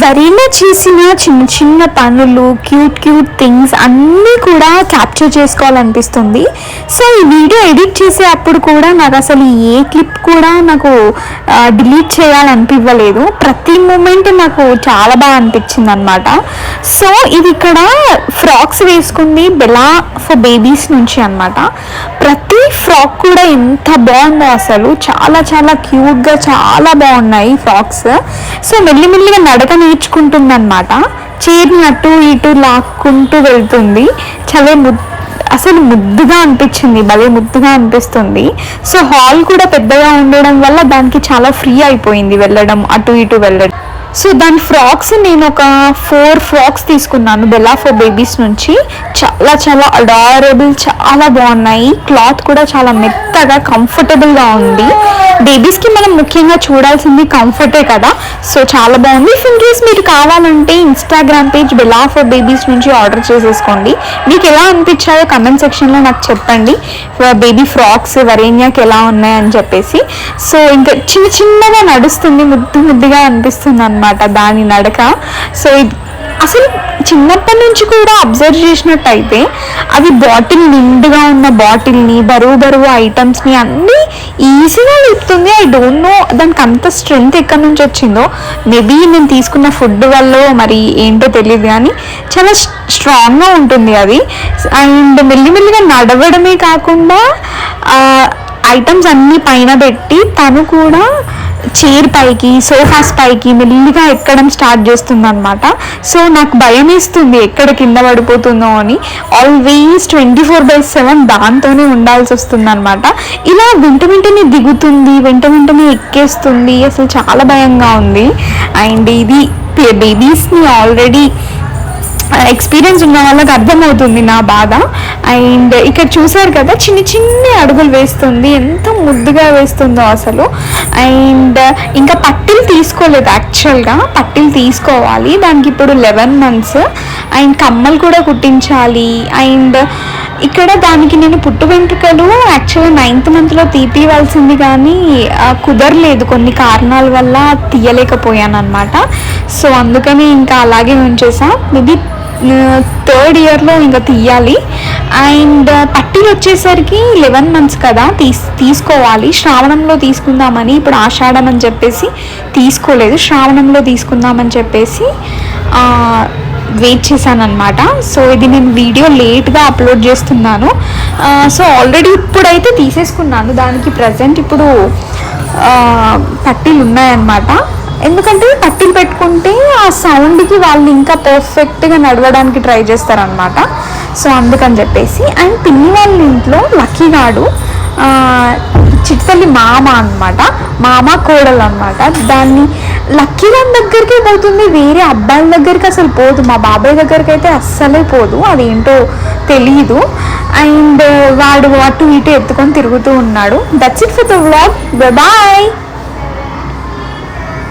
వరిలో చేసిన చిన్న చిన్న పనులు క్యూట్ క్యూట్ థింగ్స్ అన్నీ కూడా క్యాప్చర్ చేసుకోవాలనిపిస్తుంది. సో ఈ వీడియో ఎడిట్ చేసే అప్పుడు కూడా నాకు అసలు ఏ క్లిప్ కూడా నాకు డిలీట్ చేయాలనిపించలేదు ప్రతి మూమెంట్ నాకు చాలా బాగా అనిపించింది అనమాట సో ఇది ఇక్కడ ఫ్రాక్స్ వేసుకుంది బెలా ఫర్ బేబీస్ నుంచి అన్నమాట. ప్రతి ఫ్రాక్ కూడా ఎంత బాగుందో అసలు. చాలా చాలా క్యూట్గా చాలా బాగున్నాయి ఫ్రాక్స్ సో మెల్లిమెల్లిగా నడక నేర్చుకుంటుంది అనమాట చీరినట్టు అటు ఇటు లాక్కుంటూ వెళ్తుంది. చాలా ముద్ అసలు ముద్దుగా అనిపించింది. భలే ముద్దుగా అనిపిస్తుంది. సో హాల్ కూడా పెద్దగా ఉండడం వల్ల దానికి చాలా ఫ్రీ అయిపోయింది వెళ్ళడం అటు ఇటు వెళ్ళడం. సో దాని ఫ్రాక్స్ నేను ఒక ఫోర్ ఫ్రాక్స్ తీసుకున్నాను బెల్లా ఫోర్ బేబీస్ నుంచి. చాలా చాలా అడారబుల్ చాలా బాగున్నాయి. క్లాత్ కూడా చాలా చక్కగా కంఫర్టబుల్గా ఉంది బేబీస్కి మనం ముఖ్యంగా చూడాల్సింది కంఫర్టే కదా. సో చాలా బాగుంది. ఇఫ్ ఇన్ కేస్ మీరు కావాలంటే ఇన్స్టాగ్రామ్ పేజ్ బిలా ఫర్ బేబీస్ నుంచి ఆర్డర్ చేసేసుకోండి. మీకు ఎలా అనిపించాయో కమెంట్ సెక్షన్లో నాకు చెప్పండి. బేబీ ఫ్రాక్స్ వరేన్యాకి ఎలా ఉన్నాయని చెప్పేసి. సో ఇంకా చిన్న చిన్నగా నడుస్తుంది ముద్దు ముద్దుగా అనిపిస్తుంది అనమాట దాని నడక. సో ఇది అసలు చిన్నప్పటి నుంచి కూడా అబ్జర్వ్ చేసినట్టయితే అది బాటిల్ నిండుగా ఉన్న బాటిల్ని బరువు బరువు ఐటమ్స్ని అన్నీ ఈజీగా లేపుతుంది. ఐ డోంట్ నో దానికి అంత స్ట్రెంగ్త్ ఎక్కడి నుంచి వచ్చిందో. మేబీ నేను తీసుకున్న ఫుడ్ వల్ల మరి ఏంటో తెలియదు కానీ చాలా స్ట్రాంగ్గా ఉంటుంది అది. అండ్ మెల్లిమెల్లిగా నడవడమే కాకుండా ఐటమ్స్ అన్నీ పైన పెట్టి తను కూడా చైర్ పైకి సోఫాస్ పైకి మెల్లిగా ఎక్కడం స్టార్ట్ చేస్తుంది అనమాట సో నాకు భయం వేస్తుంది ఎక్కడ కింద పడిపోతుందో అని. Always twenty four by seven దాంతోనే ఉండాల్సి వస్తుంది అనమాట ఇలా వెంట వెంటనే దిగుతుంది వెంట వెంటనే ఎక్కేస్తుంది. అసలు చాలా భయంగా ఉంది. అండ్ ఇది బేబీస్ని ఆల్రెడీ ఎక్స్పీరియన్స్ ఉన్న వాళ్ళకి అర్థమవుతుంది నా బాధ. అండ్ ఇక్కడ చూసారు కదా చిన్న చిన్న అడుగులు వేస్తుంది. ఎంత ముద్దుగా వేస్తుందో అసలు. అండ్ ఇంకా పట్టీలు తీసుకోలేదు యాక్చువల్గా. పట్టీలు తీసుకోవాలి. దానికి ఇప్పుడు లెవెన్ మంత్స్. అండ్ కమ్మలు కూడా కుట్టించాలి. అండ్ ఇక్కడ దానికి నేను పుట్టు వెంట్రుకలు యాక్చువల్గా నైన్త్ మంత్లో తీపివలసింది కానీ కుదరలేదు. కొన్ని కారణాల వల్ల తీయలేకపోయాను అనమాట సో అందుకని ఇంకా అలాగే ఉంచేసా. మేబీ థర్డ్ ఇయర్లో ఇంకా తీయాలి. అండ్ పట్టీలు వచ్చేసరికి లెవెన్ మంత్స్ కదా తీస్ తీసుకోవాలి. శ్రావణంలో తీసుకుందామని ఇప్పుడు ఆషాఢం అని చెప్పేసి తీసుకోలేదు. శ్రావణంలో తీసుకుందామని చెప్పేసి వెయిట్ చేశాను అనమాట సో ఇది నేను వీడియో లేట్గా అప్లోడ్ చేస్తున్నాను. సో ఆల్రెడీ ఇప్పుడైతే తీసేసుకున్నాను. దానికి ప్రజెంట్ ఇప్పుడు పట్టీలు ఉన్నాయన్నమాట. ఎందుకంటే పట్టీలు పెట్టుకుంటే ఆ సౌండ్కి వాళ్ళు ఇంకా పర్ఫెక్ట్గా నడవడానికి ట్రై చేస్తారనమాట సో అందుకని చెప్పేసి అండ్ పిన్ని వాళ్ళ ఇంట్లో లక్కీగాడు చిట్టల్లి మామ అన్నమాట. మామ కోడలు అనమాట దాన్ని లక్కీ గారి దగ్గరికే పోతుంది వేరే అబ్బాయిల దగ్గరికి అసలు పోదు. మా బాబాయ్ దగ్గరికి అయితే అస్సలే పోదు అదేంటో తెలియదు అండ్ వాడు అటు ఇటు ఎత్తుకొని తిరుగుతూ ఉన్నాడు. That's it for the vlog bye